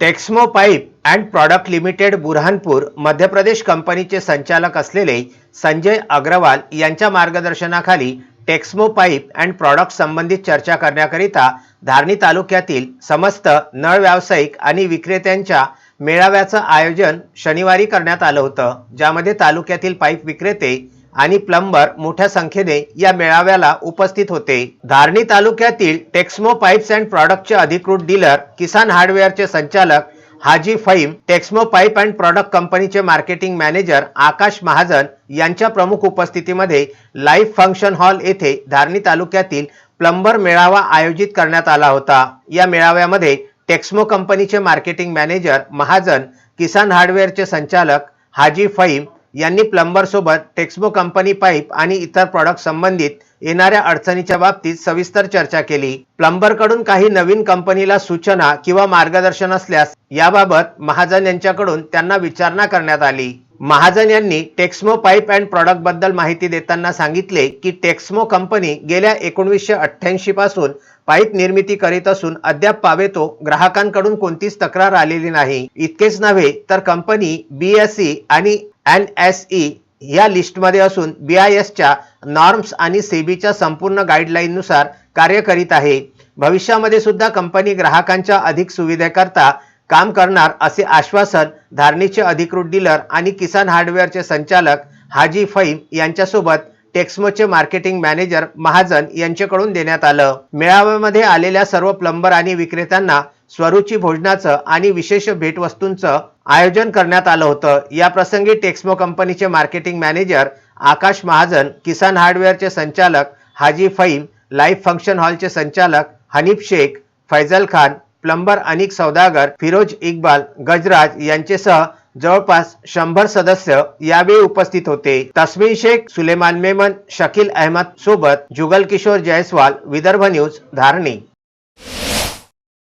Texmo pipe and product limited Burhanpur Madhya Pradesh कंपनीचे संचालक असलेले संजय अग्रवाल यांच्या मार्गदर्शनाखाली टेक्स्मो पाईप अँड प्रॉडक्ट संबंधित चर्चा करण्याकरिता धारणी तालुक्यातील समस्त नळ व्यावसायिक आणि विक्रेत्यांच्या मेळाव्याचं आयोजन शनिवारी करण्यात आलं होतं ज्यामध्ये तालुक्यातील पाईप विक्रेते आणि प्लंबर मोठ्या संख्येने या मेळाव्याला उपस्थित होते. धारणी तालुक्यातील टेक्स्मो पाईप्स अँड प्रॉडक्टचे अधिकृत डीलर किसान हार्डवेअरचे संचालक Haji Faim Texmo pipe and product कंपनीचे मार्केटिंग मॅनेजर आकाश महाजन यांच्या प्रमुख उपस्थितीमध्ये लाईव्ह फंक्शन हॉल येथे धारणी तालुक्यातील प्लंबर मेळावा आयोजित करण्यात आला होता. या मेळाव्यामध्ये टेक्स्मो कंपनीचे मार्केटिंग मॅनेजर महाजन किसान हार्डवेअरचे संचालक हाजी फैम यांनी प्लंबरसोबत टेक्सबो कंपनी पाईप आणि इतर प्रॉडक्ट संबंधित येणाऱ्या अडचणीच्या बाबतीत सविस्तर चर्चा केली. प्लंबरकडून काही नवीन कंपनीला सूचना किंवा मार्गदर्शन असल्यास याबाबत महाजन यांच्याकडून त्यांना विचारणा करण्यात आली. महाजन यांनी टेक्स्मो पाईप अँड प्रॉडक्टबद्दल माहिती देताना सांगितले की टेक्स्मो कंपनी गेल्या एकोणीसशे अठ्ठ्याऐंशी पासून पाईप निर्मिती करीत असून अद्याप पावेतो ग्राहकांकडून कोणतीच तक्रार आलेली नाही. इतकेच नव्हे तर कंपनी बी एस सी आणि एन एस ई या लिस्टमध्ये असून बी आय एसच्या नॉर्म्स आणि सेबीच्या संपूर्ण गाईडलाईननुसार कार्य करीत आहे. भविष्यामध्ये सुद्धा कंपनी ग्राहकांच्या अधिक सुविधेकरता काम करणार असे आश्वासन धारणीचे अधिकृत डीलर आणि किसान हार्डवेअरचे संचालक हाजी फईम यांच्यासोबत टेक्स्मोचे मार्केटिंग मॅनेजर महाजन यांच्याकडून देण्यात आलं. मेळाव्यामध्ये आलेल्या सर्व प्लंबर आणि विक्रेत्यांना स्वरूची भोजनाचं आणि विशेष भेटवस्तूंचं आयोजन करण्यात आलं होतं. या प्रसंगी टेक्स्मो कंपनीचे मार्केटिंग मॅनेजर आकाश महाजन किसान हार्डवेअरचे संचालक हाजी फईम लाईफ फंक्शन हॉलचे संचालक हनीफ शेख फैजल खान प्लंबर अनिक सौदागर फिरोज इक्बाल गजराज यांचेसह जवळपास शंभर सदस्य यावेळी उपस्थित होते. तस्मिन शेख सुलेमान मेमन शकील अहमद सोबत जुगल किशोर जयस्वाल विदर्भ न्यूज धारणी.